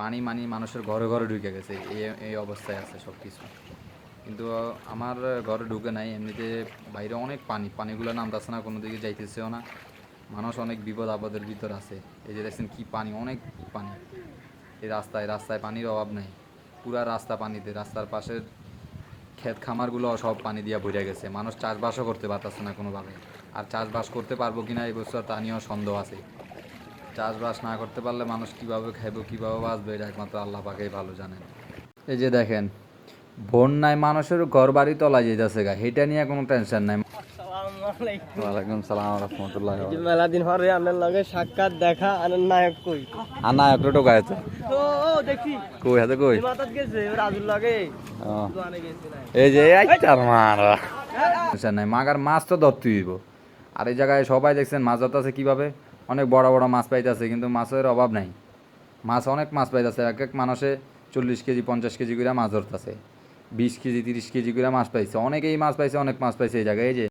পানি মানি মানুষের ঘরে ঘরে ঢুকে গেছে, এই এই অবস্থায় আছে সব কিছু কিন্তু আমার ঘরে ঢুকে নাই, এমনিতে বাইরে অনেক পানি, পানিগুলো নামতেছে না, কোনো দিকে যাইতেছেও না। মানুষ অনেক বিপদ আপদের ভিতর আছে। এই যে দেখছেন কি পানি, অনেক পানি। এই রাস্তায় রাস্তায় পানির অভাব নেই। পুরা রাস্তা পানিতে, রাস্তার পাশের ক্ষেত খামারগুলো সব পানি দিয়ে ভরে গেছে। মানুষ চাষবাসও করতে পারতেছে না কোনোভাবে। আর চাষবাস করতে পারব কিনা এই বছর তা নিয়েও সন্দেহ আছে। চাষবাস না করতে পারলে মানুষ কীভাবে খাইবো কীভাবে বাঁচবে এটা একমাত্র আল্লাহ পাকেই ভালো জানেন। এই যে দেখেন বন্যায় মানুষের ঘর বাড়ি তলা যেতেছে গা এটা নিয়ে কোনো টেনশন নাই। ওয়ালাইকুম সালাম রহমতুল্লাহ মেলা দিন পরে আপনার লগে সাক্ষাৎ দেখা আর নায়ক কই? আর না একটা টোকা আছে। ও দেখি। কই হাতে কই? মাতাত গেছে ওর লগে। দোকানে গেছে এই যে এই চার মারা। নাই। মাগার মাছ তো ধরতে হইব। আর এই জায়গায় সবাই দেখছেন মাছ ধরতেছে কীভাবে? অনেক বড় বড় মাছ পাইতেছে, কিন্তু মাছের অভাব নাই। মাছ অনেক মাছ পাইতেছে, এক এক মানুষে চল্লিশ কেজি, পঞ্চাশ কেজি করে মাছ ধরতেছে, বিশ কেজি, তিরিশ কেজি করে মাছ পাইছে। অনেকেই মাছ পাইছে, অনেক মাছ পাইছে এই জায়গায়, এই যে